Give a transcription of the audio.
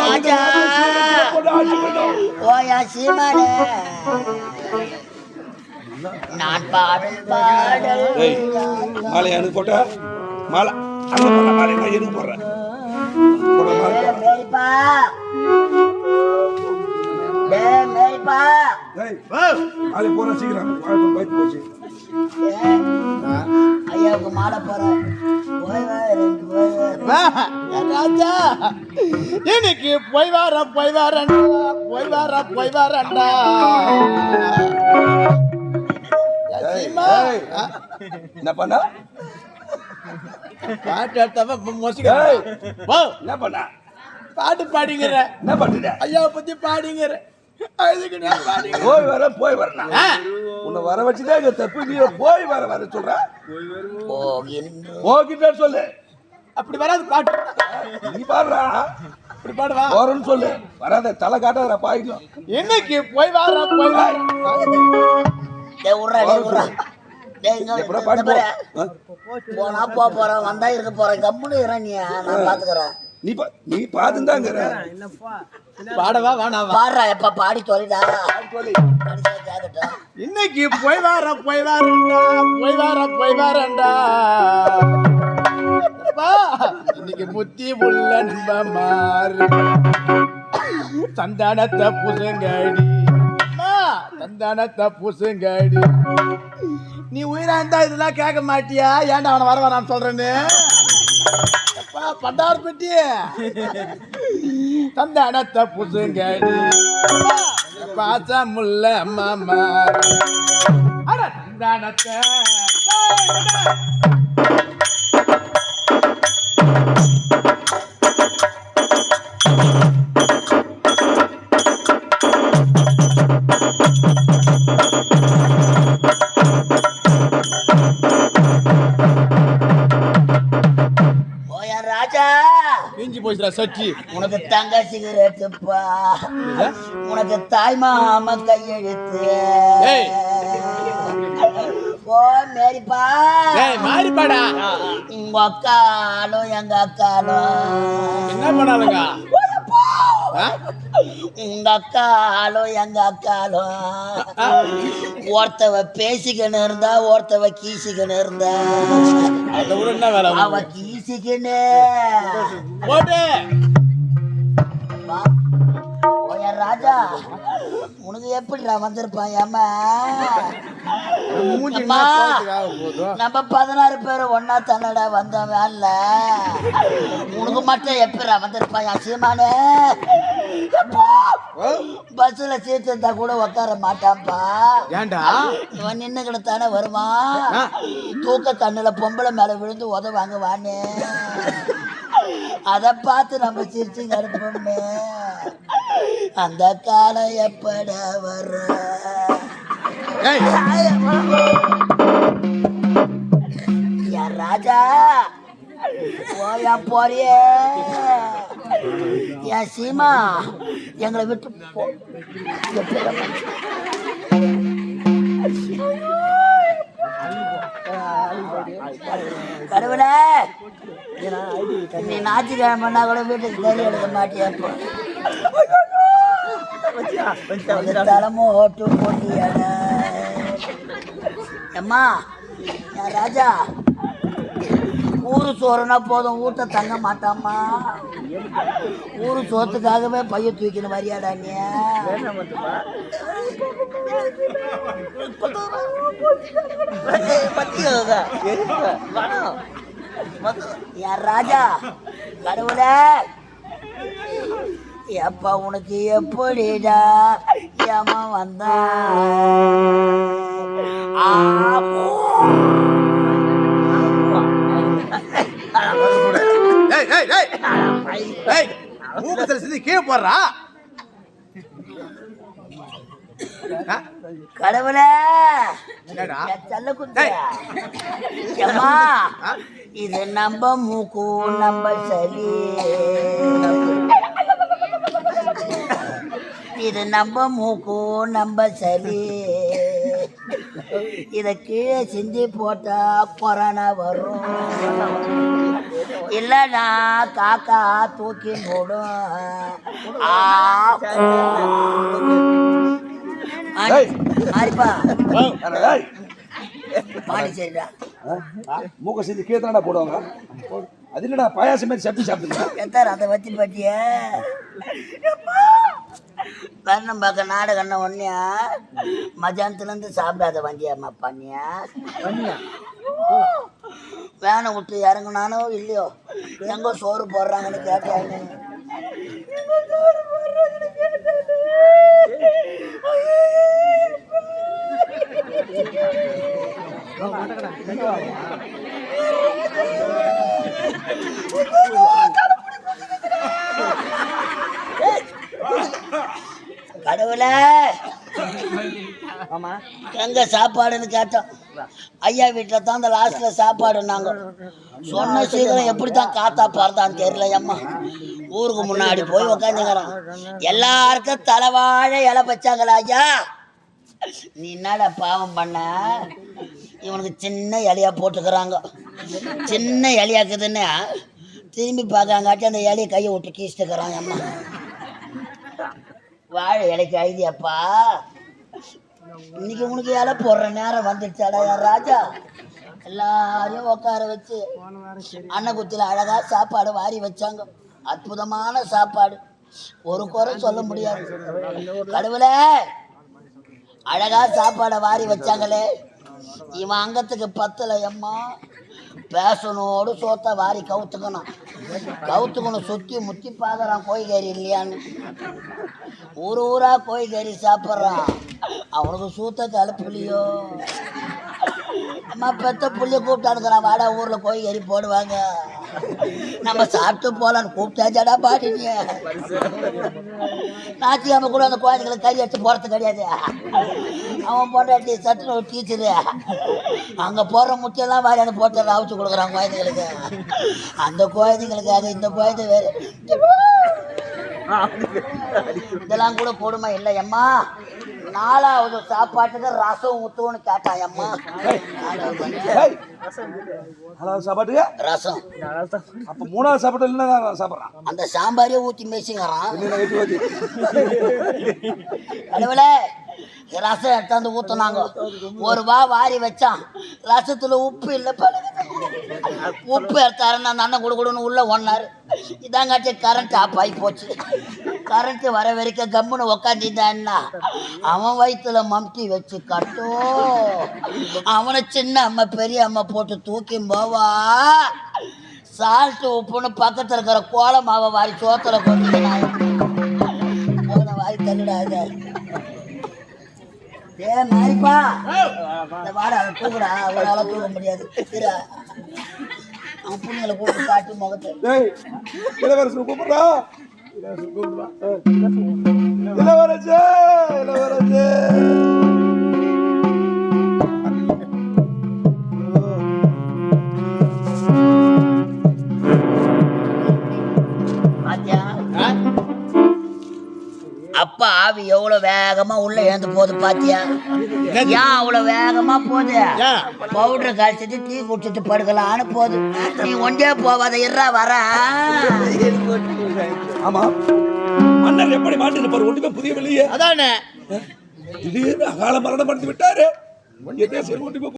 ராஜா ஓயா சீமானே. நான் பாடல் பாடல். மாலை எனக்கு போட்டா மாலை அங்க போடுற? மாலை நான் எனக்கு போடுறேன். மாலை போறேன் ராஜா. இன்னைக்கு போய் வார போய் வாரண்டா போய் வார போய் வாரண்டா. என்ன பண்ண? பாட்டு எடுத்தவன் மொசிக்க ஏய். போ. என்ன பண்ண? பாட்டு பாடிங்கிற. என்ன பண்ணுற ஐயாவை பத்தி பாடிங்கிற. அதுக்கு நான் பாடிங்க போய் வர போய் வரணும் உன்னை வர வச்சுதான் தப்பு நீ போய் வர வர சொல்ற? போகிட்ட சொல்லு. அப்படி வராது பாட்டு. நீ பாடுறா. அப்படி பாடுவா போறன்னு சொல்லு. வராத தலை காட்டாத பாய்க்கலாம் இன்னைக்கு போய் வார போய் வார டேய் உர்றா டேய். ஆ? போனா போ போறேன் வந்தா இருக்க போறேன் கம்முனு இற நீ. நான் பாத்துக்கறேன். நீ பா நீ பாத்துந்தாங்கிற பாடவா வேணாவா பாடுறா எப்ப பாடி தொலைடா இன்னைக்கு போய் வார போய் வாரண்டா போய் வார போய் வாரண்டா இன்னைக்கு புத்தி உள்ள நம்ப மாறு சந்தானத்தை புசுங்கடி. அம்மா, சந்தானத்தை புசுங்கடி. நீ உயிரா இருந்தா இதெல்லாம் கேட்க மாட்டியா? ஏன்டா அவனை வர வேணாம்னு சொல்றேன்னு? அப்பா, பண்டார் பெட்டி. சந்தானத்தை புசுங்கடி. அம்மா, பாசமுள்ள மாமா அட சந்தானத்தை. போச்சுடா சச்சி. உனக்கு தங்க சிகரெட்டுப்பா உனக்கு தாய் மாம கையெழுத்து. ஓ மேரிப்பா. ஏய் மாறிப்பாடா உங்க அக்காலும் எங்க அக்காலும். என்ன பண்ணாலுங்க? உங்க எங்க அக்காலும். ஒருத்தவ பேசிக்கணும் இருந்தா ஒருத்தவ கீசிக்கணும் இருந்தா. அவ? கீசிக்கணு ராஜா. உனக்கு எப்படிடா வந்திருப்பான் ஏமா நம்ம பதினாறு பேர் ஒன்னா தன்னடா வந்த வேன்ல உனக்கு மட்டும் எப்படிடா வந்திருப்பான் சீமானே? பஸ்ல சீட்டு இருந்தா கூட உட்கார மாட்டான்ப்பா. ஏன்டா? இவன் நின்று கிடத்தானே வருவான். தூக்க கண்ணுல பொம்பளை மேல விழுந்து உதவாங்க வான்னு அத பார்த்து நம்ம சிரிச்சு கருப்போமே அந்த காலம் எப்பட வர? ஏய். என் ராஜா போயா போறியே? என் சீமா எங்களை விட்டு போ? கடவுளே நீ ஞாயிற்றுக்கிழமைனா கூட வீட்டுக்கு தேடி எடுக்க மாட்டியா தலைமும் ஓட்டு போட்டியாட அம்மா ராஜா ஊரு சோறுனா போதும் வீட்டை தங்க மாட்டாம்மா. ஊரு சோத்துக்காகவே பைய தூக்கின வரியாடா நீ? என் ராஜா கடவுளே. எப்ப உனக்கு எப்படிடா ஏமா வந்தா? கடவுளே. இது நம்ம மூக்கு நம்ம சளி. இது நம்ம மூக்கு நம்ம சளி. இத கீழே சிந்தி போட்டா கொரோனா வரும். இல்லைன்னா காக்கா தூக்கி போடும் ஆ. ஏய். மாறிப்பா ஏய், பாண்டிச்சேரிடா மூக்க செஞ்சு கீழே போடுவாங்க? அது என்னடா பாயாசம் மாதிரி சப்பி சாப்பிட்டுங்க எத்தார் அதை வச்சு பட்டிய கண்ணம்பாக்க நாடு கண்ண ஒன்னியா மத்தியானத்துலேருந்து சாப்பிடாத வண்டியாம்மா பண்ணியா? வேனை விட்டு இறங்குனானோ இல்லையோ? எங்க சோறு போடுறாங்கன்னு கேட்டாங்க. கடவுளே. எங்க சாப்பாடுன்னு கேட்டோம். ஐயா வீட்டில் தான் அந்த லாஸ்ட்ல சாப்பாடு நாங்க. சொன்ன சீக்கிரம் எப்படி தான் காத்தா பறந்தான்னு தெரியல அம்மா ஊருக்கு முன்னாடி போய் உக்காந்துக்கிறோம். எல்லாருக்கும் தலைவாழை இலை வச்சாங்களா ஐயா? நீ என்னடா பாவம் பண்ண? இவனுக்கு சின்ன இலையா போட்டுக்கிறாங்க. சின்ன இலையாக்குதுன்னு திரும்பி பார்க்காங்காட்டி அந்த இலையை கையை விட்டு கீச்சிட்டுக்கிறான் அம்மா. வாழை இலைக்கு ஐதியாப்பா இன்னைக்கு உனக்கு இலை போடுற நேரம் வந்துடுச்சாடா ராஜா? எல்லாரையும் உட்கார வச்சு அன்னகுத்தியில் அழகா சாப்பாடு வாரி வச்சாங்க. அற்புதமான சாப்பாடு. ஒரு குறை சொல்ல முடியாது. கடவுளே அழகா சாப்பாடை வாரி வச்சாங்களே. இவன் அங்கத்துக்கு பத்தல எம்மா பேசனோடு சோத்தை வாரி கவுத்துக்கணும். கவுத்துக்கணும் சுற்றி முத்தி பார்க்குறான் கோழிக்கறி இல்லையான்னு. ஊர் ஊராக கோய்கறி சாப்பிட்றான். அவனுக்கு சூத்த கலப்புலையோ அம்மா பெத்த புள்ளிய கூப்பிட்டானுங்கிறான் வாடா ஊரில் கோய்கறி போடுவாங்க. நம்ம சாப்பிட்டு போகலான்னு கூப்பிட்டாச்சாடா பாட்டினிய ஞாயிற்றுக்கிழமை கூட அந்த குழந்தைங்களுக்கு கறி எடுத்து போகிறது கிடையாது. அவன் போட்டாட்டி சட்டுன்னு ஒரு டீச்சரு அங்கே போடுற முட்டையெல்லாம் வாரியான போட்டு அவிச்சு கொடுக்குறான் குழந்தைங்களுக்கு அந்த குழந்தைங்களுக்கு அது இந்த குழந்தை வேறு இதெல்லாம் கூட கொடுமை இல்லை அம்மா. நாலாவது சாப்பாட்டுக்கு ரசம் ஊற்றுவோன்னு கேட்டான் அம்மா. அதாவது சாப்பாட்டுக்கு? ரசம். அப்ப மூணாவது சாப்பாடு என்ன சாப்பிட்றான்? அந்த சாம்பாரே ஊற்றி மேய்ச்சிங்கிறான். ஊத்தி கடவுளே ரசம் எடுத்தாந்து ஊத்துனாங்க. ஒரு வா வாரி வச்சான். ரசத்துல உப்பு இல்லை உப்பு எடுத்தாருன்னு அந்த அண்ணன் கொடுக்கணும்னு உள்ளே ஒன்னாரு இதாங்காட்டி கரண்ட் ஆஃப் ஆகி போச்சு. கரண்ட் வர வரைக்கும் கம்முன்னு உக்காந்துட்டான்னா அவன் வயிற்றுல மம்டி வச்சு கட்டோ. அவனை சின்ன அம்மா பெரிய அம்மா போட்டு தூக்கி போவா சால்ட்டு உப்புன்னு பக்கத்தில் இருக்கிற கோல மாவை வாரி சோத்துல கொண்டு வாரி தள்ளிடாத ஏ மாரிப்பா. இந்த வாடா அவன் தூக்குடா. அவனால தூக்க முடியாது. இரு. அவன் புண்ணியங்களை போட்டு காட்டு முகத்தை. இளவரசர் கூப்பிடுறா? இளவரசே. ஆவி எவ்வளவு வேகமா உள்ள எழுந்து போகுது பாத்தியா? ஏன் அவ்வளவு வேகமா போகுது. பவுடர் கழிச்சிட்டு டீ குடிச்சிட்டு படுக்கலான்னு போகுது. நீ ஒன்றே போவாத இருறா வர. ஆமா. மன்னர் எப்படி மாட்டிருப்பார் ஒன்றுமே புரியவில்லையே. அதானே? திடீர்னு அகால மரணம் அடைந்து விட்டாரு. ஒன்றுமே